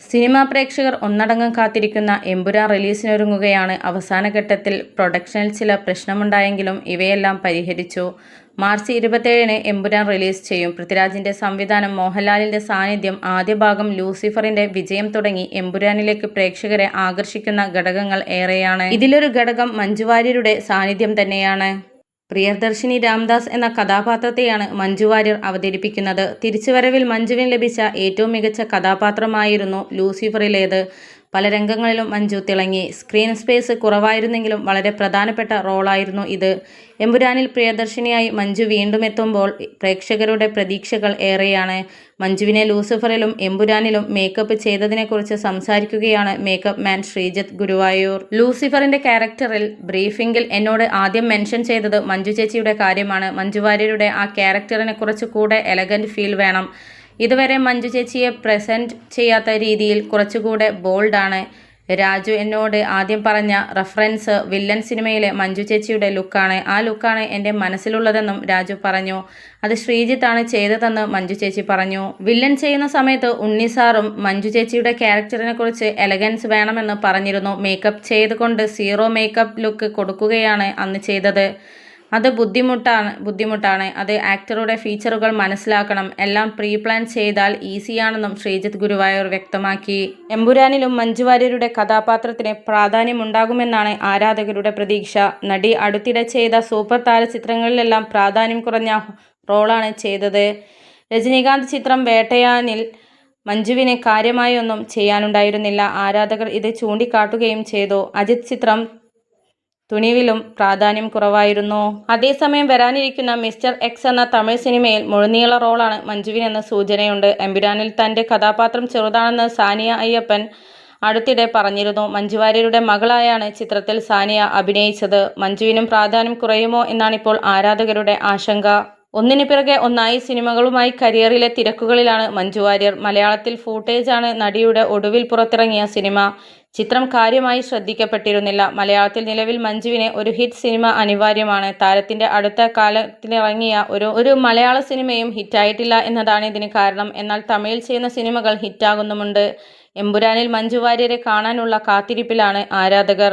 Cinema പ്രേക്ഷകർ ഒന്നടങ്കം കാത്തിരിക്കുന്ന എമ്പുരാൻ റിലീസിനൊരുങ്ങുകയാണ്. അവസാന ഘട്ടത്തിൽ പ്രൊഡക്ഷനിൽ ചില പ്രശ്നമുണ്ടായെങ്കിലും ഇവയെല്ലാം പരിഹരിച്ചു. മാർച്ച് ഇരുപത്തേഴിന് എമ്പുരാൻ റിലീസ് ചെയ്യും. പൃഥ്വിരാജിന്റെ സംവിധാനം, മോഹൻലാലിന്റെ സാന്നിധ്യം, ആദ്യ ഭാഗം ലൂസിഫറിന്റെ വിജയം തുടങ്ങി എമ്പുരാനിലേക്ക് പ്രേക്ഷകരെ ആകർഷിക്കുന്ന ഘടകങ്ങൾ ഏറെയാണ്. ഇതിലൊരു ഘടകം മഞ്ജുവാര്യരുടെ സാന്നിധ്യം തന്നെയാണ്. പ്രിയദർശിനി രാംദാസ് എന്ന കഥാപാത്രത്തെയാണ് മഞ്ജു വാര്യർ അവതരിപ്പിക്കുന്നത്. തിരിച്ചുവരവിൽ മഞ്ജുവിന് ലഭിച്ച ഏറ്റവും മികച്ച കഥാപാത്രമായിരുന്നു ലൂസിഫറിലേത്. പല രംഗങ്ങളിലും മഞ്ജു തിളങ്ങി. സ്ക്രീൻ സ്പേസ് കുറവായിരുന്നെങ്കിലും വളരെ പ്രധാനപ്പെട്ട റോളായിരുന്നു ഇത്. എമ്പുരാനിൽ പ്രിയദർശിനിയായി മഞ്ജു വീണ്ടും എത്തുമ്പോൾ പ്രേക്ഷകരുടെ പ്രതീക്ഷകൾ ഏറെയാണ്. മഞ്ജുവിനെ ലൂസിഫറിലും എമ്പുരാനിലും മേക്കപ്പ് ചെയ്തതിനെക്കുറിച്ച് സംസാരിക്കുകയാണ് മേക്കപ്പ് മാൻ ശ്രീജിത്ത് ഗുരുവായൂർ. ലൂസിഫറിന്റെ ക്യാരക്ടറിൽ ബ്രീഫിംഗിൽ എന്നോട് ആദ്യം മെൻഷൻ ചെയ്തത് മഞ്ജു ചേച്ചിയുടെ കാര്യമാണ്. മഞ്ജു വാര്യരുടെ ആ കുറച്ച് കൂടെ എലഗന്റ് ഫീൽ വേണം. ഇതുവരെ മഞ്ജു ചേച്ചിയെ പ്രസന്റ് ചെയ്യാത്ത രീതിയിൽ കുറച്ചുകൂടെ ബോൾഡാണ്. രാജു എന്നോട് ആദ്യം പറഞ്ഞ റഫറൻസ് വില്ലൻ സിനിമയിലെ മഞ്ജു ചേച്ചിയുടെ ലുക്കാണ്. ആ ലുക്കാണ് എന്റെ മനസ്സിലുള്ളതെന്നും രാജു പറഞ്ഞു. അത് ശ്രീജിത്താണ് ചെയ്തതെന്ന് മഞ്ജു ചേച്ചി പറഞ്ഞു. വില്ലൻ ചെയ്യുന്ന സമയത്ത് ഉണ്ണി സാറും മഞ്ജു ചേച്ചിയുടെ ക്യാരക്ടറിനെ കുറിച്ച് എലഗൻസ് വേണമെന്ന് പറഞ്ഞിരുന്നു. മേക്കപ്പ് ചെയ്തുകൊണ്ട് സീറോ മേക്കപ്പ് ലുക്ക് കൊടുക്കുകയാണ് അന്ന് ചെയ്തത്. അത് ബുദ്ധിമുട്ടാണ് ബുദ്ധിമുട്ടാണ്. അത് ആക്ടറുടെ ഫീച്ചറുകൾ മനസ്സിലാക്കണം. എല്ലാം പ്രീ പ്ലാൻ ചെയ്താൽ ഈസിയാണെന്നും ശ്രീജിത്ത് ഗുരുവായൂർ വ്യക്തമാക്കി. എമ്പുരാനിലും മഞ്ജുവാര്യരുടെ കഥാപാത്രത്തിന് പ്രാധാന്യമുണ്ടാകുമെന്നാണ് ആരാധകരുടെ പ്രതീക്ഷ. നടി അടുത്തിടെ ചെയ്ത സൂപ്പർ താര ചിത്രങ്ങളിലെല്ലാം പ്രാധാന്യം കുറഞ്ഞ റോളാണ് ചെയ്തത്. രജനീകാന്ത് ചിത്രം വേട്ടയാനിൽ മഞ്ജുവിന് കാര്യമായൊന്നും ചെയ്യാനുണ്ടായിരുന്നില്ല. ആരാധകർ ഇത് ചൂണ്ടിക്കാട്ടുകയും ചെയ്തു. അജിത് ചിത്രം തുണിവിലും പ്രാധാന്യം കുറവായിരുന്നു. അതേസമയം വരാനിരിക്കുന്ന മിസ്റ്റർ എക്സ് എന്ന തമിഴ് സിനിമയിൽ മുഴുനീള റോളാണ് മഞ്ജുവിനെന്ന സൂചനയുണ്ട്. എമ്പുരാനിൽ തന്റെ കഥാപാത്രം ചെറുതാണെന്ന് സാനിയ അയ്യപ്പൻ അടുത്തിടെ പറഞ്ഞിരുന്നു. മഞ്ജുവാര്യരുടെ മകളായാണ് ചിത്രത്തിൽ സാനിയ അഭിനയിച്ചത്. മഞ്ജുവിനും പ്രാധാന്യം കുറയുമോ എന്നാണിപ്പോൾ ആരാധകരുടെ ആശങ്ക. ഒന്നിന് പിറകെ ഒന്നായി സിനിമകളുമായി കരിയറിലെ തിരക്കുകളിലാണ് മഞ്ജു വാര്യർ. മലയാളത്തിൽ ഫൂട്ടേജാണ് നടിയുടെ ഒടുവിൽ പുറത്തിറങ്ങിയ സിനിമ. ചിത്രം കാര്യമായി ശ്രദ്ധിക്കപ്പെട്ടിരുന്നില്ല. മലയാളത്തിൽ നിലവിൽ മഞ്ജുവിന് ഒരു ഹിറ്റ് സിനിമ അനിവാര്യമാണ്. താരത്തിന്റെ അടുത്ത കാലത്തിലിറങ്ങിയ ഒരു ഒരു മലയാള സിനിമയും ഹിറ്റായിട്ടില്ല എന്നതാണ് ഇതിന് കാരണം. എന്നാൽ തമിഴിൽ ചെയ്യുന്ന സിനിമകൾ ഹിറ്റാകുന്നുമുണ്ട്. എമ്പുരാനിൽ മഞ്ജു വാര്യരെ കാണാനുള്ള കാത്തിരിപ്പിലാണ് ആരാധകർ.